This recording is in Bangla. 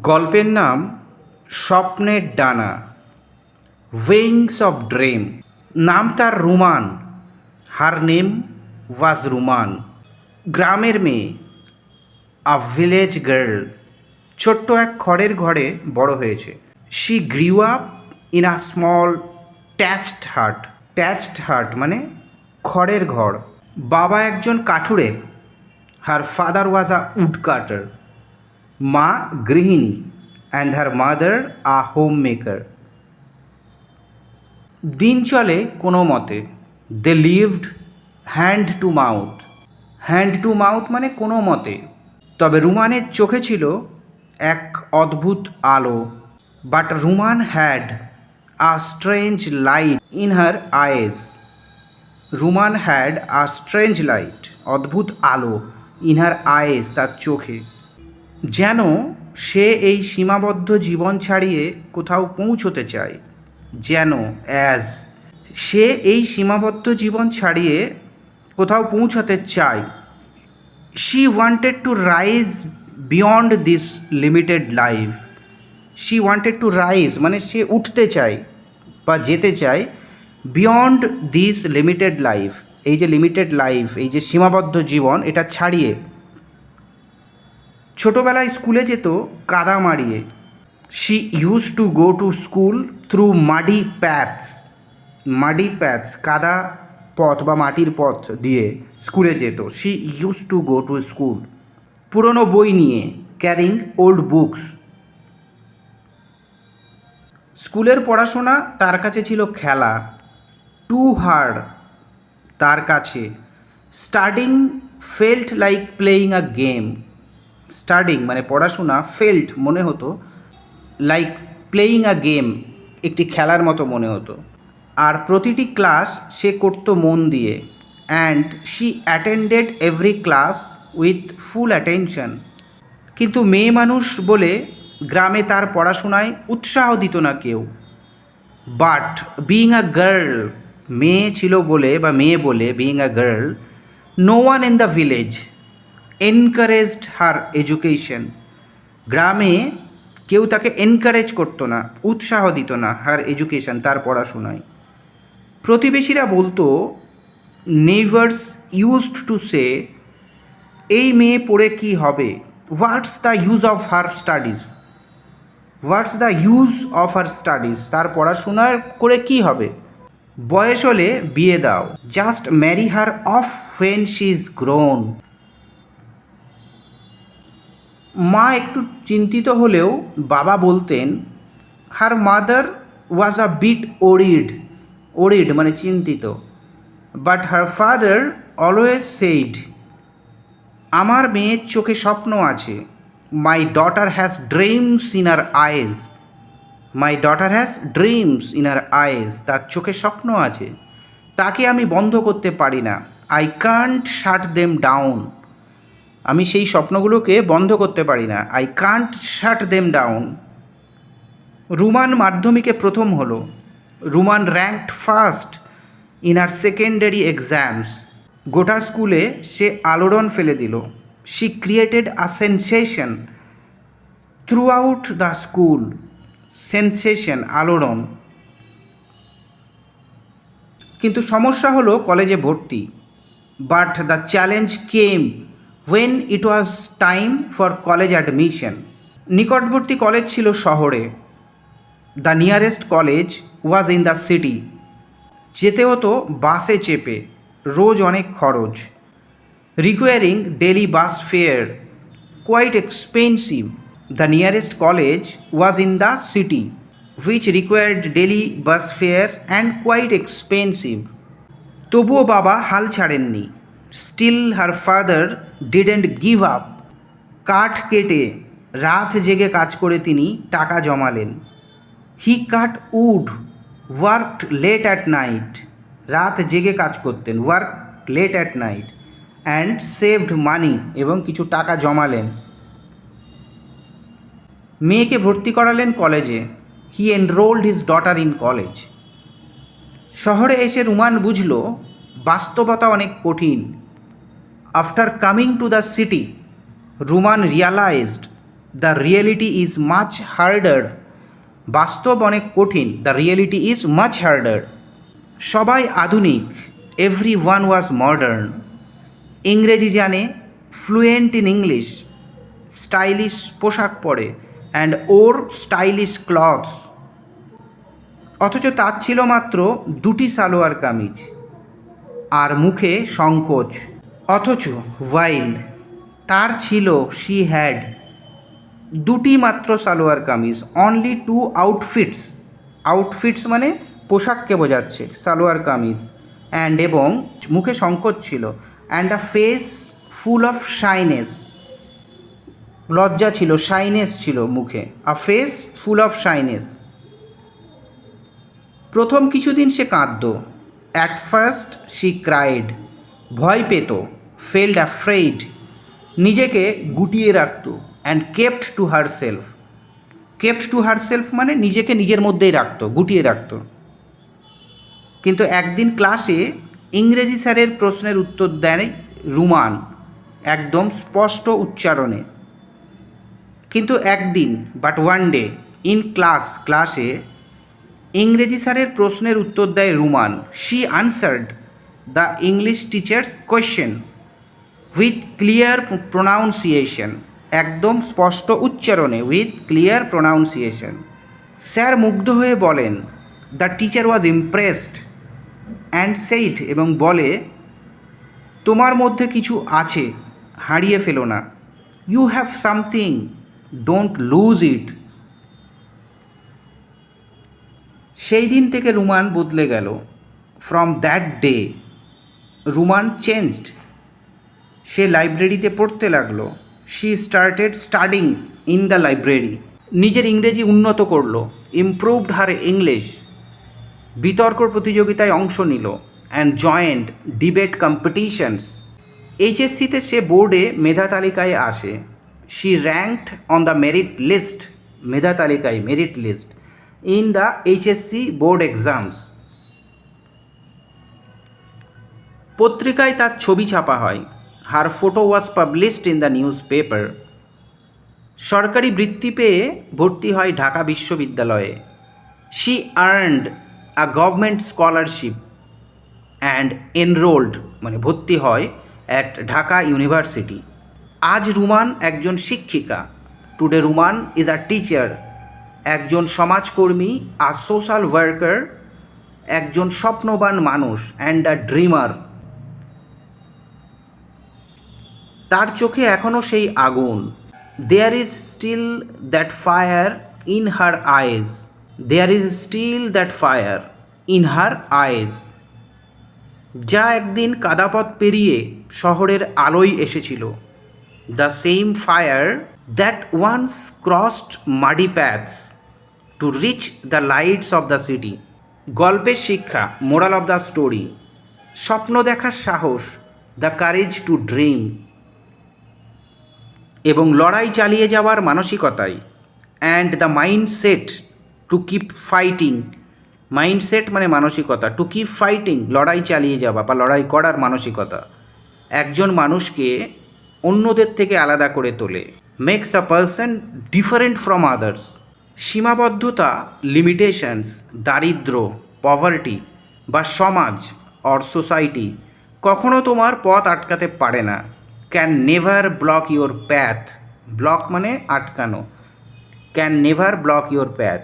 গল্পের নাম স্বপ্নের ডানা উইংস অফ ড্রিম নাম তার Ruman. Her name was Ruman গ্রামের মেয়ে আ ভিলেজ গার্ল ছোট্ট এক খড়ের ঘরে বড় হয়েছে। She grew up in a small thatched hut thatched hut মানে খড়ের ঘর। বাবা একজন কাঠুরে। Her father was a wood কাটার মা গৃহিণী and her mother a homemaker দিন চলে কোনো মতে they lived hand to mouth hand to mouth মানে কোনো মতে, তবে রুমানের চোখে ছিল এক অদ্ভুত আলো but Ruman had a strange light in her eyes Ruman had a strange light অদ্ভুত আলো ইন হার আইজ তার চোখে। যেন সে এই সীমাবদ্ধ জীবন ছাড়িয়ে কোথাও পৌঁছতে চায়, যেন অ্যাজ সে এই সীমাবদ্ধ জীবন ছাড়িয়ে কোথাও পৌঁছাতে চায়। She wanted to rise beyond this limited life she wanted to rise মানে সে উঠতে চায় বা যেতে চায় বিয়ন্ড দিস লিমিটেড লাইফ এই যে লিমিটেড লাইফ এই যে সীমাবদ্ধ জীবন, এটা ছাড়িয়ে ছোটোবেলায় স্কুলে যেত কাদা মারিয়ে। She use to go to school through muddy paths muddy paths কাদা পথ বা মাটির পথ দিয়ে স্কুলে যেত। She use to go to school পুরনো বই নিয়ে ক্যারিং ওল্ড বুকস স্কুলের পড়াশোনা তার কাছে ছিল খেলা। টু হার্ড তার কাছে। Studying felt like playing a game studying মানে পড়াশোনা ফেল্ট মনে হতো লাইক প্লেয়িং আ গেম একটি খেলার মতো মনে হতো। আর প্রতিটি ক্লাস সে করতো মন দিয়ে and she attended every class with full attention কিন্তু মেয়ে মানুষ বলে গ্রামে তার পড়াশোনায় উৎসাহ দিত না কেউ। বাট বিইং আ গার্ল মেয়ে ছিল বলে বা মেয়ে বলে being a girl no one in the village encouraged her education গ্রামে কেউ তাকে এনকারেজ করতো না, উৎসাহ দিত না হার এডুকেশন তার পড়াশোনায়। প্রতিবেশীরা বলতো নেইভার্স ইউজড টু সে এই মেয়ে পড়ে কি হবে? What's the use of her studies what's the use of her studies তার পড়াশোনার করে কি হবে? বয়স হলে বিয়ে দাও। Just marry her off when she is grown মা একটু চিন্তিত হলেও বাবা বলতেন her mother was a bit worried worried মানে চিন্তিত। But her father always said আমার মেয়ের চোখে স্বপ্ন আছে। My daughter has dreams in her eyes my daughter has dreams in her eyes তার চোখে স্বপ্ন আছে। তাকে আমি বন্ধ করতে পারি না। I can't shut them down আমি সেই স্বপ্নগুলোকে বন্ধ করতে পারি না। I can't shut them down Ruman মাধ্যমিকে প্রথম হলো। Ruman ranked first in her secondary exams গোটা স্কুলে সে আলোড়ন ফেলে দিল। She created a sensation throughout the school sensation আলোড়ন। কিন্তু সমস্যা হলো কলেজে ভর্তি। But the challenge came when it was time for college admission নিকটবর্তী কলেজ ছিল শহরে। The nearest college was in the city যেতে হতো বাসে চেপে, রোজ অনেক খরচ। Requiring daily bus fare quite expensive the nearest college was in the city which required daily bus fare and quite expensive তবুও বাবা হাল ছাড়েননি। Still her father didn't give up কাঠ কেটে রাত জেগে কাজ করে তিনি টাকা জমালেন। He cut wood worked late at night রাত জেগে কাজ করতেন work late at night and saved money এবং কিছু টাকা জমালেন। মেয়েকে ভর্তি করালেন কলেজে। He enrolled his daughter in college শহরে এসে রুমান বুঝল, বাস্তবতা অনেক কঠিন। After coming to the city Ruman realized the reality is much harder বাস্তব অনেক কঠিন the reality is much harder সবাই আধুনিক এভরি ওয়ান ওয়াজ মডার্ন ইংরেজি জানে ফ্লুয়েন্ট ইন ইংলিশ স্টাইলিশ পোশাক পরে অ্যান্ড ওর স্টাইলিশ ক্লথস অথচ তার ছিল মাত্র দুটি সালোয়ার কামিজ, আর মুখে সংকোচ। অথচ ওয়াইল তার ছিল শি হ্যাড দুটি মাত্র salwar kameez only two outfits outfits মানে পোশাককে বোঝাচ্ছে, সালোয়ার কামিজ। অ্যান্ড এবং মুখে সংকোচ ছিল। And a face full of shyness লজ্জা ছিল শাইনেস ছিল মুখে। A face full of shyness প্রথম কিছুদিন সে কাঁদত। অ্যাট ফার্স্ট শি ক্রাইড ভয় পেত ফেল্ড অ্যাফ্রেইড নিজেকে গুটিয়ে রাখত and kept to herself kept to herself মানে নিজেকে নিজের মধ্যেই রাখতো, গুটিয়ে রাখত। কিন্তু একদিন ক্লাসে ইংরেজি স্যারের প্রশ্নের উত্তর দেয় রুমান, একদম স্পষ্ট উচ্চারণে। কিন্তু একদিন but one day in class ক্লাসে ইংরেজি স্যারের প্রশ্নের উত্তর দেয় Ruman she answered the English teacher's question with clear pronunciation একদম স্পষ্ট উচ্চারণে উইথ ক্লিয়ার প্রোনাউন্সিয়েশন স্যার মুগ্ধ হয়ে বলেন the teacher was impressed and said এবং বলে, তোমার মধ্যে কিছু আছে, হারিয়ে ফেলো না। You have something don't lose it সেই দিন থেকে রুমান বদলে গেল। From that day Ruman changed. সে লাইব্রেরিতে পড়তে লাগল। She started studying in the library নিজের ইংরেজি উন্নত করল। ইমপ্রুভড হার ইংলিশ বিতর্ক প্রতিযোগিতায় অংশ নিল অ্যান্ড জয়েন্ট ডিবেট কম্পিটিশনস এইচএসসিতে সে বোর্ডে মেধা তালিকায় আসে। She ranked on the merit list মেধা তালিকায় merit list in the HSC board exams পত্রিকায় তার ছবি ছাপা হয়। Her photo was published in the newspaper সরকারি বৃত্তি পেয়ে ভর্তি হয় ঢাকা বিশ্ববিদ্যালয়ে। She earned a government scholarship and enrolled মানে ভর্তি হয় অ্যাট ঢাকা ইউনিভার্সিটি। আজ রুমান একজন শিক্ষিকা। Today Ruman is a teacher. একজন সমাজকর্মী আর সোশ্যাল ওয়ার্কার, একজন স্বপ্নবান মানুষ অ্যান্ড আ ড্রিমার। তার চোখে এখনও সেই আগুন। There is still that fire in her eyes there is still that fire in her eyes যা একদিন কাদাপথ পেরিয়ে শহরের আলোয় এসেছিল। The same fire that once crossed muddy paths to reach the lights of the city গল্পের শিক্ষা মোরাল অফ দ্য স্টোরি স্বপ্ন দেখার সাহস দ্য কারেজ টু ড্রিম এবং লড়াই চালিয়ে যাওয়ার মানসিকতাই। And the mindset to keep fighting mindset মানে মানসিকতা। টু কিপ ফাইটিং লড়াই চালিয়ে যাওয়া বা লড়াই করার মানসিকতা। একজন মানুষকে অন্যদের থেকে আলাদা করে তোলে। Makes a person different from others সীমাবদ্ধতা লিমিটেশনস দারিদ্র পভার্টি বা সমাজ অর সোসাইটি কখনো তোমার পথ আটকাতে পারে না। can never block your path block মানে আটকানো can never block your path